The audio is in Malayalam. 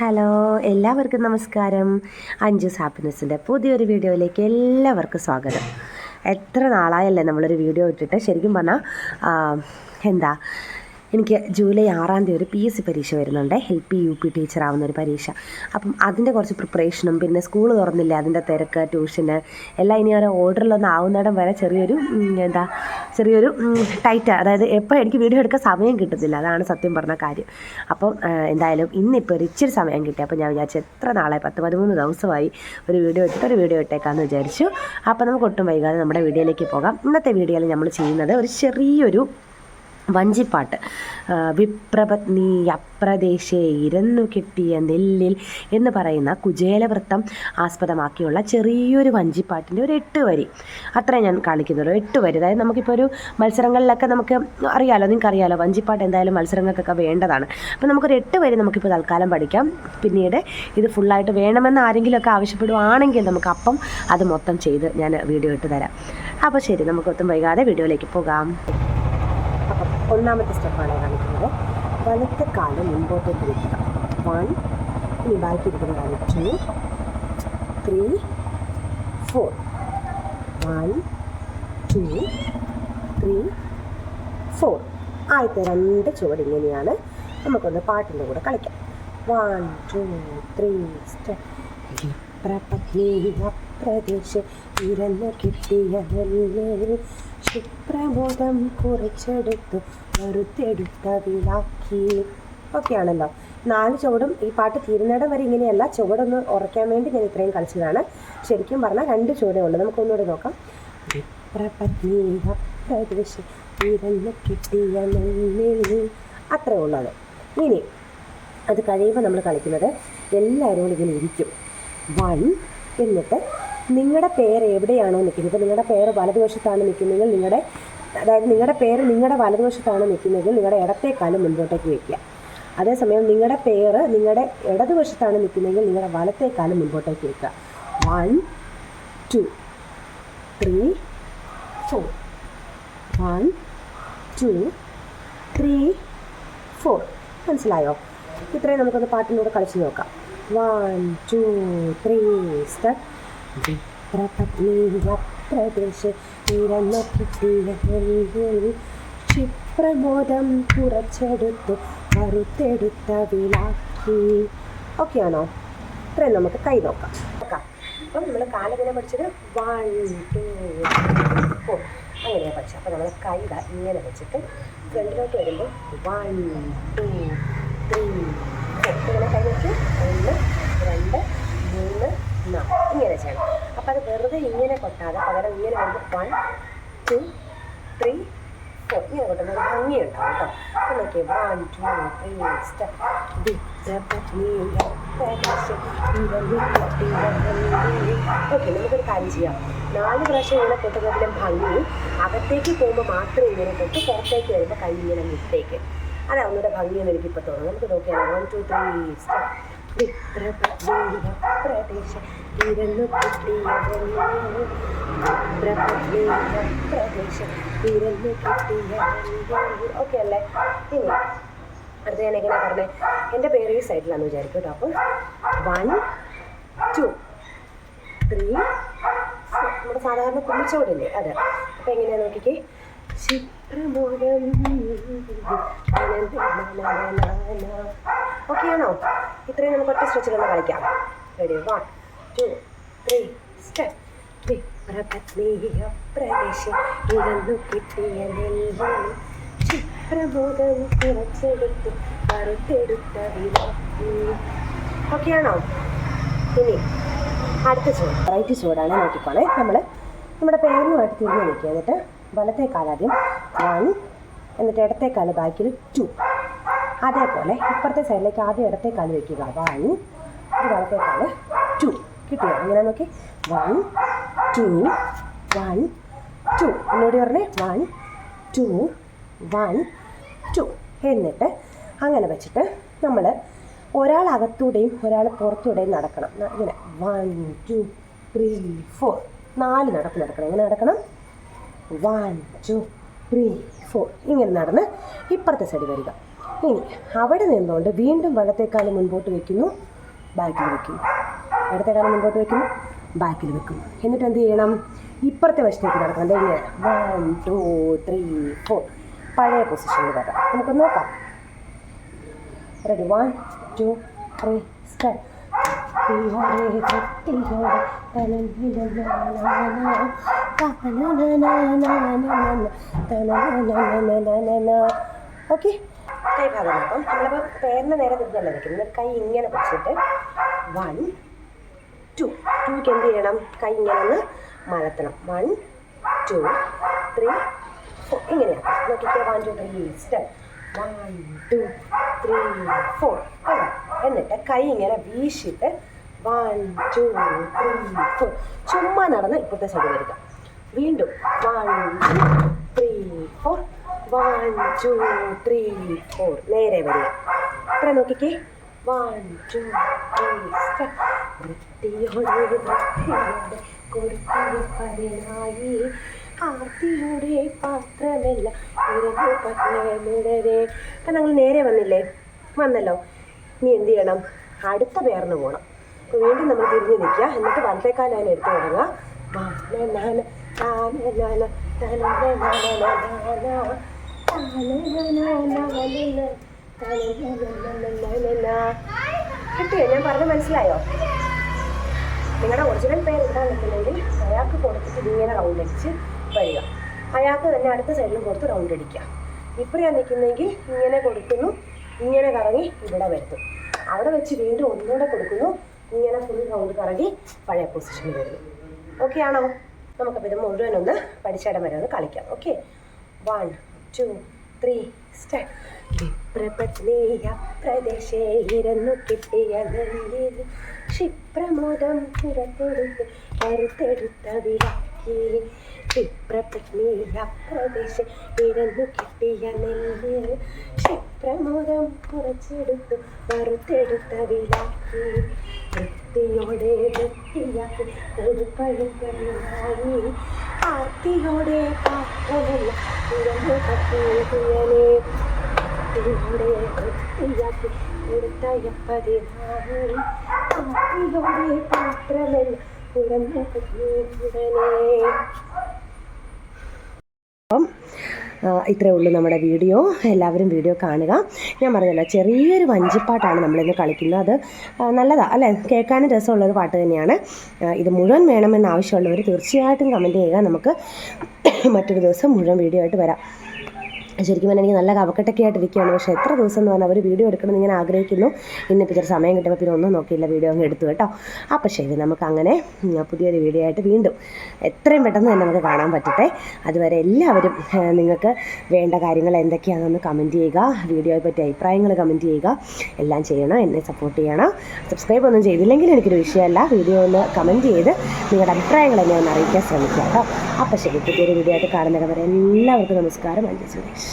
ഹലോ എല്ലാവർക്കും നമസ്കാരം. അഞ്ജു ഹാപ്പിനെസ്സിന്റെ പുതിയൊരു വീഡിയോയിലേക്ക് എല്ലാവർക്കും സ്വാഗതം. എത്ര നാളായല്ലേ നമ്മളൊരു വീഡിയോ ഇട്ടിട്ട്? ശരിക്കും പറഞ്ഞാൽ എന്താ എനിക്ക് ജൂലൈ ആറാം തീയതി ഒരു പി എസ് സി പരീക്ഷ വരുന്നുണ്ട്. L P U P teacher ആവുന്ന ഒരു പരീക്ഷ. അപ്പം അതിന്റെ കുറച്ച് പ്രിപ്പറേഷനും പിന്നെ സ്കൂൾ തുറന്നില്ല അതിന്റെ തിരക്ക് ട്യൂഷന് എല്ലാം ഇനി ഓരോ ഓർഡറിലൊന്നും ആവുന്നിടം വരെ ചെറിയൊരു എന്താ ചെറിയൊരു ടൈറ്റ് അതായത് എപ്പോൾ എനിക്ക് വീഡിയോ എടുക്കാൻ സമയം കിട്ടുന്നില്ല. അതാണ് സത്യം പറഞ്ഞ കാര്യം. അപ്പം എന്തായാലും ഇന്നിപ്പോൾ ഒരു ഇച്ചിരി സമയം കിട്ടി. അപ്പോൾ ഞാൻ വിചാരിച്ചു എത്ര നാളായി? പത്ത് പതിമൂന്ന് ദിവസമായി ഒരു വീഡിയോ ഇട്ടിട്ട് ഒരു വീഡിയോ ഇട്ടേക്കാന്ന് വിചാരിച്ചു. അപ്പോൾ നമുക്ക് ഒട്ടും വൈകാതെ നമ്മുടെ വീഡിയോയിലേക്ക് പോകാം. ഇന്നത്തെ വീഡിയോയിൽ നമ്മൾ ചെയ്യുന്നത് ഒരു ചെറിയൊരു വഞ്ചിപ്പാട്ട്. വിപ്രപത്നി അപ്രദേശേ ഇരന്നു കിട്ടിയ നെല്ലിൽ എന്ന് പറയുന്ന കുചേലവൃത്തം ആസ്പദമാക്കിയുള്ള ചെറിയൊരു വഞ്ചിപ്പാട്ടിന്റെ ഒരു എട്ട് വരി. അത്രേ ഞാൻ കാണിക്കുന്നുള്ളൂ എട്ട് വരി. അതായത് നമുക്കിപ്പോൾ ഒരു മത്സരങ്ങളിലൊക്കെ നമുക്ക് അറിയാലോ നിങ്ങൾക്ക് അറിയാലോ വഞ്ചിപ്പാട്ട് എന്തായാലും മത്സരങ്ങൾക്കൊക്കെ വേണ്ടതാണ്. അപ്പോൾ നമുക്കൊരു എട്ട് വരി നമുക്കിപ്പോൾ തൽക്കാലം പഠിക്കാം. പിന്നീട് ഇത് ഫുള്ളായിട്ട് വേണമെന്ന് ആരെങ്കിലുമൊക്കെ ആവശ്യപ്പെടുവാണെങ്കിൽ നമുക്ക് അപ്പം അത് മൊത്തം ചെയ്ത് ഞാൻ വീഡിയോ ഇട്ട് തരാം. അപ്പോൾ ശരി നമുക്ക് ഒത്തും വൈകാതെ വീഡിയോയിലേക്ക് പോകാം. ഒന്നാമത്തെ സ്റ്റെപ്പാണ് കാണിക്കുന്നത്. വലത്തെ കാൽ മുൻപോട്ടേക്ക് വയ്ക്കുക വൺ ഇനി ബാക്കി ഇരിക്കുന്ന കാൽ two three four one two three four ആദ്യത്തെ രണ്ട് ചുവട് ഇങ്ങനെയാണ്. നമുക്കൊന്ന് പാട്ടിന്റെ കൂടെ കളിക്കാം. വൺ ടു ത്രീ സ്റ്റെപ്പ് പ്രദേശം ഇരന്ന് കിട്ടിയ ശുപ്രബോധം കുറച്ചെടുത്തു വറുത്തെടുത്ത വിളാക്കി ഓക്കെ ആണല്ലോ നാല് ചുവടും ഈ പാട്ട് തീരുന്നിടം വരെ ഇങ്ങനെയല്ല. ചുവടൊന്ന് ഉറയ്ക്കാൻ വേണ്ടി ഞാൻ ഇത്രയും കളിച്ചതാണ്. ശരിക്കും പറഞ്ഞാൽ രണ്ട് ചുവടേ ഉള്ളൂ. നമുക്കൊന്നുകൂടെ നോക്കാം. കിട്ടിയ അത്രേ ഉള്ളത് ഇനി അത് കഴിയുമ്പോൾ നമ്മൾ കളിക്കുന്നത് എല്ലാവരും ഇങ്ങനെ ഇരിക്കും. വൺ എന്നിട്ട് നിങ്ങളുടെ പേര് എവിടെയാണോ നിൽക്കുന്നത് ഇപ്പോൾ നിങ്ങളുടെ പേര് വലതുവശത്താണ് നിൽക്കുന്നതെങ്കിൽ നിങ്ങളുടെ അതായത് നിങ്ങളുടെ പേര് നിങ്ങളുടെ വലതുവശത്താണ് നിൽക്കുന്നതെങ്കിൽ നിങ്ങളുടെ ഇടത്തേക്കാലും മുൻപോട്ടേക്ക് വയ്ക്കുക അതേസമയം നിങ്ങളുടെ പേര് നിങ്ങളുടെ ഇടതുവശത്താണ് നിൽക്കുന്നതെങ്കിൽ നിങ്ങളുടെ വലത്തേക്കാലും മുൻപോട്ടേക്ക് വയ്ക്കുക one two three four. One two three four. മനസ്സിലായോ? ഇത്രയും നമുക്കൊന്ന് പാട്ടിലൂടെ കളിച്ച് നോക്കാം. One two three step. ആണോ ഇത്രയും നമുക്ക് കൈ നോക്കാം. അപ്പം നമ്മൾ കാലിങ്ങനെ പഠിച്ചത് വൺ ടു ഫോർ അങ്ങനെയാണ് പഠിച്ചത്. അപ്പോൾ നമ്മൾ കൈ ഇങ്ങനെ വെച്ചിട്ട് ഫ്രണ്ടിലോട്ട് വരുമ്പോൾ വൺ ടു ത്രീ ഫോർ ഇങ്ങനെ കൈ വെച്ച് ഒന്ന് രണ്ട് മൂന്ന് നാല് ഇങ്ങനെ ചെയ്യണം അപ്പോൾ അത് വെറുതെ ഇങ്ങനെ കൊട്ടാതെ പകരം ഇങ്ങനെ വരുമ്പോൾ വൺ ടു ത്രീ ഫോർ ഇങ്ങനെ കൊട്ടുമ്പോൾ ഒരു ഭംഗിയുണ്ടാവും കേട്ടോ. അപ്പോൾ നോക്കിയേ one two three step okay നമുക്കൊരു കാര്യം ചെയ്യാം. നാല് പ്രാവശ്യം ഇങ്ങനെ കൊട്ടുന്നതിലും ഭംഗി അകത്തേക്ക് പോകുമ്പോൾ മാത്രം ഇങ്ങനെ കൊട്ട് പുറത്തേക്ക് വരുമ്പോൾ കൈ ഇങ്ങനെ മിസ്റ്റേക്ക് അതാ ഒന്നുകൂടെ ഭംഗിയെന്ന് എനിക്കിപ്പോൾ തോന്നുന്നു. നമുക്ക് നോക്കിയാൽ one two three step okay അല്ലേ? ഇനി അടുത്ത ഞാൻ എങ്ങനെ പറഞ്ഞേ? എന്റെ പേര് ഈ സൈഡിലാണെന്ന് വിചാരിക്കും കേട്ടോ. അപ്പോൾ വൺ ടു ത്രീ നമ്മുടെ സാധാരണ കുമ്മിച്ചോടില്ലേ അതെ. അപ്പം എങ്ങനെയാ നോക്കിക്കേ? ക്ഷിപ്രമോദം ഓക്കെ ആണോ ഇത്രയും നമുക്ക് ഒറ്റ സ്ട്രെച്ചിൽ ഒന്ന് കളിക്കാം. Ready one two three step right ചുവടാണ് നോക്കിക്കോളെ. നമ്മൾ നമ്മുടെ പേരുമായിട്ട് തിരിഞ്ഞു നിൽക്കുക. എന്നിട്ട് വലത്തെ കാലാദ്യം വൺ എന്നിട്ട് ഇടത്തെ കാൽ ബാക്കിൽ ടു അതേപോലെ ഇപ്പുറത്തെ സൈഡിലേക്ക് ആദ്യം ഇടത്തെ കാൽ വയ്ക്കുക വൺ വലത്തെ കാൽ ടു കിട്ടിയോ അങ്ങനെ നോക്കി? വൺ ടു വൺ ടു എന്നോട് പറഞ്ഞേ വൺ ടു വൺ ടു എന്നിട്ട് അങ്ങനെ വെച്ചിട്ട് നമ്മൾ ഒരാൾ അകത്തൂടെയും ഒരാൾ പുറത്തൂടെയും നടക്കണം. ഇങ്ങനെ വൺ ടു ത്രീ ഫോർ നാല് നടപ്പ് നടക്കണം. എങ്ങനെ നടക്കണം? വൺ ടു ത്രീ ഫോർ ഇങ്ങനെ നടന്ന് ഇപ്പുറത്തെ സൈഡ് വരിക. ഇനി അവിടെ നിന്നുകൊണ്ട് വീണ്ടും വലത്തേക്കാലം മുൻപോട്ട് വയ്ക്കുന്നു ബാക്കിൽ വെക്കും അടുത്ത മുൻപോട്ട് വയ്ക്കുന്നു ബാക്കിൽ വെക്കുന്നു. എന്നിട്ട് എന്ത് ചെയ്യണം? ഇപ്പുറത്തെ വശത്തേക്ക് നടക്കണം. അല്ലെങ്കിൽ ഇങ്ങനെ. വൺ ടു ത്രീ ഫോർ പഴയ പൊസിഷനിൽ വരാം നമുക്ക് നോക്കാം. Ready one two three start okay കൈ ഭാഗം അപ്പം നമ്മളിപ്പോൾ പേരിന് നേരെ തിരിഞ്ഞല്ല നിൽക്കുന്നത്? കൈ ഇങ്ങനെ പിടിച്ചിട്ട് വൺ ടു ടൂക്ക് എന്ത് ചെയ്യണം? കൈ ഇങ്ങനെ ഒന്ന് മലത്തണം വൺ ടു ത്രീ ഫോർ ഇങ്ങനെയാണ് നോക്കിക്കേ one two three step one two three four അല്ല? എന്നിട്ട് കൈ ഇങ്ങനെ വീശിട്ട് വൺ ടു ത്രീ ഫോർ ചുമ്മാ നടന്ന് ഇപ്പോഴത്തെ സൈഡ് വരിക. വീണ്ടും one two three four one two three four നേരെ വരിക ഇത്ര നോക്കിക്കേ വൺ ടു ത്രീ വൃത്തിയോടെ വൃത്തിയോടെ കൊടുത്തിരിപ്പതിനായി ആർത്തിയുടെ പാത്രമല്ല ഇരന്നു പറ്റുന്നവരെ അപ്പം ഞങ്ങൾ നേരെ വന്നില്ലേ വന്നല്ലോ നീ എന്ത് ചെയ്യണം അടുത്ത പേർന്ന് പോകണം അപ്പോൾ വീണ്ടും നമ്മൾ തിരിഞ്ഞു നിൽക്കുക എന്നിട്ട് വലത്തേക്കാലാണ് എടുത്ത് തുടങ്ങുക തുടങ്ങാം. കിട്ടിയോ? ഞാൻ പറഞ്ഞ മനസ്സിലായോ? നിങ്ങളുടെ ഒറിജിനൽ പേര് എന്താ നിൽക്കുന്നെങ്കിൽ അയാൾക്ക് കൊടുത്തിട്ട് ഇങ്ങനെ റൗണ്ട് അടിച്ച് വരിക. അയാൾക്ക് തന്നെ അടുത്ത സൈഡിലും കൊടുത്ത് റൗണ്ട് അടിക്കുക. ഇപ്പഴാണ് നിൽക്കുന്നെങ്കിൽ ഇങ്ങനെ കൊടുക്കുന്നു ഇങ്ങനെ കറങ്ങി ഇവിടെ വരുത്തും അവിടെ വെച്ച് വീണ്ടും ഒന്നുകൂടെ കൊടുക്കുന്നു ഇങ്ങനെ ഫുൾ റൗണ്ട് കറങ്ങി പഴയ പൊസിഷനിൽ വരുന്നു. ഓക്കെ ആണോ? നമുക്കപ്പോൾ ഇത് മുഴുവൻ ഒന്ന് പഠിച്ചിടം വരെ ഒന്ന് കളിക്കാം. Okay one two three start. വിപ്രപത്നീയ പ്രദേശേ ഇരുന്നു കിട്ടിയ നെല്ലിൽ ക്ഷിപ്രമോദം പുറത്തെടുത്ത് കരുത്തെടുത്ത വിളക്കി ക്ഷിപ്രപത്നീയ പ്രദേശേ ഇരുന്നു കിട്ടിയ നെല്ലിൽ ക്ഷിപ്രമോദം കുറച്ചെടുത്തു വറുത്തെടുത്ത വിളക്കി വൃത്തിയോടെ വൃത്തിയാക്കി ഒരു പഴുക്കലായി ആർത്തിയോടെ തുറന്നു കത്തിയനെ ആർത്തിയോടെ വൃത്തിയാക്കി കൊടുത്തയപ്പതിനായി ആർത്തിയോടെ പാത്രമല്ല തുറന്നു കത്തിയുടനെ അപ്പം ഇത്രയേ ഉള്ളൂ നമ്മുടെ വീഡിയോ. എല്ലാവരും വീഡിയോ കാണുക. ഞാൻ പറഞ്ഞല്ലോ ചെറിയൊരു വഞ്ചിപ്പാട്ടാണ് നമ്മളിന്ന് കളിക്കുന്നത്. അത് നല്ലതാണ് നല്ലതാ അല്ലേ? കേൾക്കാനും രസമുള്ളൊരു പാട്ട് തന്നെയാണ്. ഇത് മുഴുവൻ വേണമെന്ന് ആവശ്യമുള്ളവർ തീർച്ചയായിട്ടും കമന്റ് ചെയ്യുക. നമുക്ക് മറ്റൊരു ദിവസം മുഴുവൻ വീഡിയോ ആയിട്ട് വരാം. ശരിക്കും പറഞ്ഞാൽ എനിക്ക് നല്ല കവക്കെട്ടൊക്കെ ആയിട്ടിരിക്കുകയാണ് പക്ഷേ എത്ര ദിവസം എന്ന് പറഞ്ഞാൽ അവർ വീഡിയോ എടുക്കണം എന്ന് ഞാൻ ആഗ്രഹിക്കുന്നു. ഇന്നിപ്പോൾ ഇച്ചിരി സമയം കിട്ടുമ്പോൾ പിന്നെ ഒന്നും നോക്കിയില്ല. വീഡിയോ അങ്ങ് എടുത്തു കേട്ടോ. അപ്പോൾ ശരി നമുക്ക് അങ്ങനെ പുതിയൊരു വീഡിയോ ആയിട്ട് വീണ്ടും എത്രയും പെട്ടെന്ന് തന്നെ നമുക്ക് കാണാൻ പറ്റട്ടെ. അതുവരെ എല്ലാവരും നിങ്ങൾക്ക് വേണ്ട കാര്യങ്ങൾ എന്തൊക്കെയാണെന്ന് കമന്റ് ചെയ്യുക. വീഡിയോയെ പറ്റി അഭിപ്രായങ്ങൾ കമന്റ് ചെയ്യുക. എല്ലാം ചെയ്യണം. എന്നെ സപ്പോർട്ട് ചെയ്യണം. സബ്സ്ക്രൈബ് ഒന്നും ചെയ്തില്ലെങ്കിൽ എനിക്കൊരു വിഷയമല്ല. വീഡിയോ ഒന്ന് കമന്റ് ചെയ്ത് നിങ്ങളുടെ അഭിപ്രായങ്ങൾ എന്നെ ഒന്ന് അറിയിക്കാൻ ശ്രമിക്കുക കേട്ടോ. അപ്പോൾ ശരി പുതിയൊരു വീഡിയോ ആയിട്ട് കാണുന്നവരെ എല്ലാവർക്കും നമസ്കാരം അഞ്ജു സുരേഷ്.